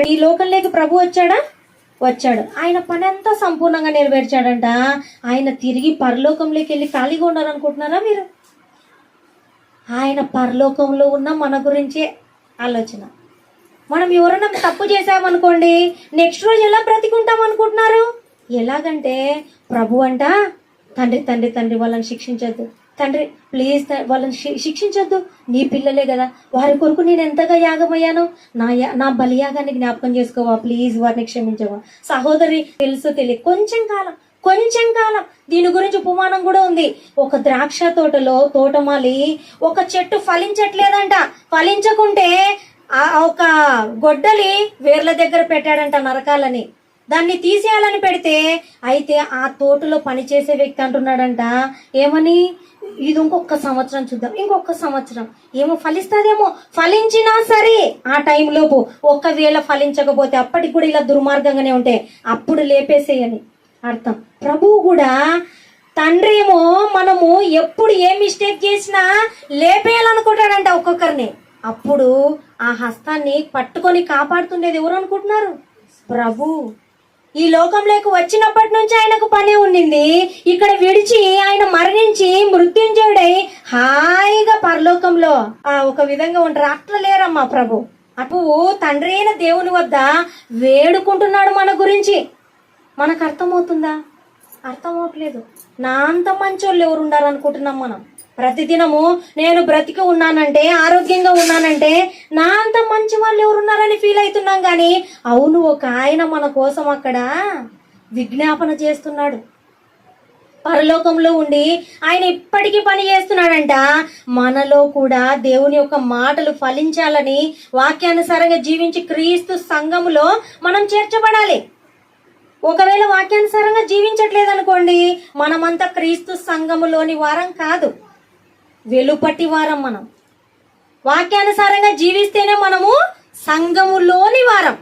ఈ లోకంలోకి ప్రభు వచ్చాడా? వచ్చాడు. ఆయన పని అంతా సంపూర్ణంగా నెరవేర్చాడంట. ఆయన తిరిగి పరలోకంలోకి వెళ్ళి ఖాళీగా ఉండాలనుకుంటున్నారా మీరు? ఆయన పరలోకంలో ఉన్న మన గురించే ఆలోచన. మనం ఎవరైనా తప్పు చేసామనుకోండి నెక్స్ట్ రోజు ఎలా బ్రతికుంటాం అనుకుంటున్నారు? ఎలాగంటే ప్రభు అంట తండ్రి తండ్రి తండ్రి వాళ్ళని శిక్షించద్దు. తండ్రి ప్లీజ్ వాళ్ళని శిక్షించొద్దు. నీ పిల్లలే కదా. వారి కొరకు నేను ఎంతగా యాగమయ్యానో నా యా- నా బలియాగాన్ని జ్ఞాపకం చేసుకోవా. ప్లీజ్ వారిని క్షమించవా. సహోదరి తెలుసు తెలియదు కొంచెం కాలం కొంచెం కాలం. దీని గురించి ఉపమానం కూడా ఉంది. ఒక ద్రాక్ష తోటలో తోటమాలి ఒక చెట్టు ఫలించట్లేదంట. ఫలించకుంటే ఆ ఒక గొడ్డలి వేర్ల దగ్గర పెట్టాడంట నరకాలని. దాన్ని తీసేయాలని పెడితే అయితే ఆ తోటలో పనిచేసే వ్యక్తి అంటున్నాడంట ఏమని? ఇది ఇంకొక సంవత్సరం చూద్దాం ఇంకొక సంవత్సరం. ఏమో ఫలిస్తుందేమో? ఫలించినా సరే ఆ టైంలోపు ఒక్కవేళ ఫలించకపోతే అప్పటికి కూడా ఇలా దుర్మార్గంగానే ఉంటాయి అప్పుడు లేపేసేయని అర్థం. ప్రభువు కూడా తండ్రి ఏమో మనము ఎప్పుడు ఏ మిస్టేక్ చేసినా లేపేయాలనుకుంటాడంట ఒక్కొక్కరిని. అప్పుడు ఆ హస్తాన్ని పట్టుకొని కాపాడుతుండేది ఎవరు అనుకుంటున్నారు? ప్రభు. ఈ లోకంలోకి వచ్చినప్పటి నుంచి ఆయనకు పని ఉండింది. ఇక్కడ విడిచి ఆయన మరణించి మృత్యుంజయుడై హాయిగా పరలోకంలో ఆ ఒక విధంగా ఉంటారు. అట్లా లేరమ్మా ప్రభు. అటు తండ్రి అయిన దేవుని వద్ద వేడుకుంటున్నాడు మన గురించి. మనకు అర్థమవుతుందా? అర్థమవట్లేదు. నా అంత మంచోళ్ళు ఎవరు ఉండాలనుకుంటున్నాం మనం? ప్రతిదినము నేను బ్రతికి ఉన్నానంటే ఆరోగ్యంగా ఉన్నానంటే నా అంత మంచి వాళ్ళు ఎవరు ఉన్నారని ఫీల్ అవుతున్నాం కానీ అవును ఒక ఆయన మన కోసం అక్కడ విజ్ఞాపన చేస్తున్నాడు. పరలోకంలో ఉండి ఆయన ఇప్పటికీ పని చేస్తున్నాడంట. మనలో కూడా దేవుని యొక్క మాటలు ఫలించాలని వాక్యానుసారంగా జీవించి క్రీస్తు సంఘములో మనం చేర్చబడాలి. ఒకవేళ వాక్యానుసారంగా జీవించట్లేదనుకోండి మనమంతా క్రీస్తు సంఘములోని వారం కాదు. వెలుపటి వారం మనం. వాక్యానుసారంగా జీవిస్తేనే మనము సంఘములోని వారం.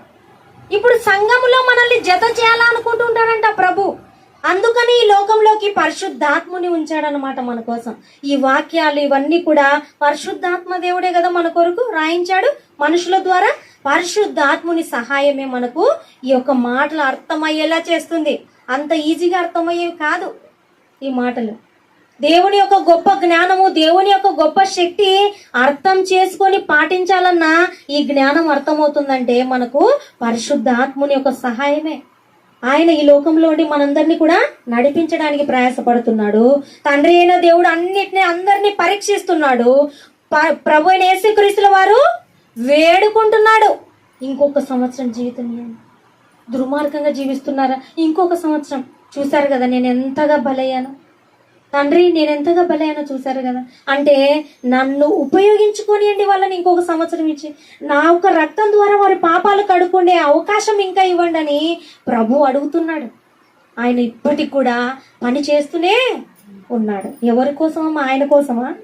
ఇప్పుడు సంఘములో మనల్ని జత చేయాలనుకుంటుంటాడంట ప్రభు. అందుకని ఈ లోకంలోకి పరిశుద్ధాత్ముని ఉంచాడనమాట మన కోసం. ఈ వాక్యాలు ఇవన్నీ కూడా పరిశుద్ధాత్మ దేవుడే కదా మన కొరకు రాయించాడు. మనుషుల ద్వారా పరిశుద్ధాత్ముని సహాయమే మనకు ఈ యొక్క మాటలు అర్థమయ్యేలా చేస్తుంది. అంత ఈజీగా అర్థమయ్యేవి కాదు ఈ మాటలు. దేవుని యొక్క గొప్ప జ్ఞానము దేవుని యొక్క గొప్ప శక్తి అర్థం చేసుకొని పాటించాలన్నా ఈ జ్ఞానం అర్థమవుతుందంటే మనకు పరిశుద్ధాత్ముని యొక్క సహాయమే. ఆయన ఈ లోకంలో ఉండి మనందరినీ కూడా నడిపించడానికి ప్రయాసపడుతున్నాడు. తండ్రి అయిన దేవుడు అన్నిటిని అందరినీ పరీక్షిస్తున్నాడు. ప్రభు అయిన యేసుక్రీస్తుల వారు వేడుకుంటున్నాడు. ఇంకొక సంవత్సరం జీవితం దుర్మార్గంగా జీవిస్తున్నారా? ఇంకొక సంవత్సరం. చూశారు కదా నేను ఎంతగా బలయ్యాను. తండ్రి నేను ఎంతగా బలైనా చూశారు కదా. అంటే నన్ను ఉపయోగించుకోనియండి వాళ్ళని ఇంకొక సంవత్సరం ఇచ్చి. నా యొక్క రక్తం ద్వారా వారి పాపాలు కడుక్కునే అవకాశం ఇంకా ఇవ్వండి అని ప్రభు అడుగుతున్నాడు. ఆయన ఇప్పటికి కూడా పని చేస్తూనే ఉన్నాడు. ఎవరి కోసమా ఆయన కోసమా?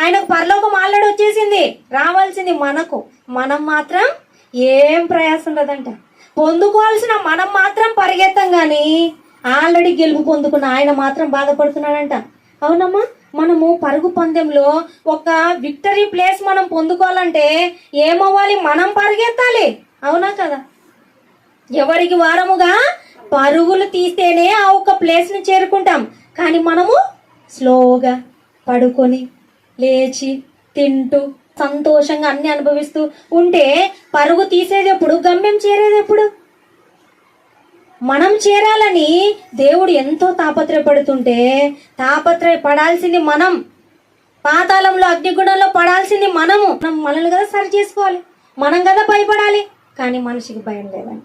ఆయనకు పరలోకం ఆల్రెడీ వచ్చేసింది. రావాల్సింది మనకు. మనం మాత్రం ఏం ప్రయాసం ఉండదంట. పొందుకోవాల్సిన మనం మాత్రం పరిగెత్తం కానీ ఆల్రెడీ గెలుపు పొందుకున్న ఆయన మాత్రం బాధపడుతున్నాడంట. అవునమ్మా మనము పరుగు పందెంలో ఒక విక్టరీ ప్లేస్ మనం పొందుకోవాలంటే ఏమవ్వాలి? మనం పరిగెత్తాలి. అవునా కదా? ఎవరికి వారముగా పరుగులు తీస్తేనే ఆ ఒక ప్లేస్ని చేరుకుంటాం. కానీ మనము స్లోగా పడుకొని లేచి తింటూ సంతోషంగా అన్ని అనుభవిస్తూ ఉంటే పరుగు తీసేది ఎప్పుడు? గమ్యం చేరేది ఎప్పుడు? మనం చేరాలని దేవుడు ఎంతో తాపత్రయపడుతుంటే తాపత్రయపడాల్సింది మనం. పాతాళంలో అగ్నిగుణంలో పడాల్సింది మనము. మనం మనల్ని కదా సరి చేసుకోవాలి. మనం కదా భయపడాలి. కానీ మనిషికి భయం లేదంట.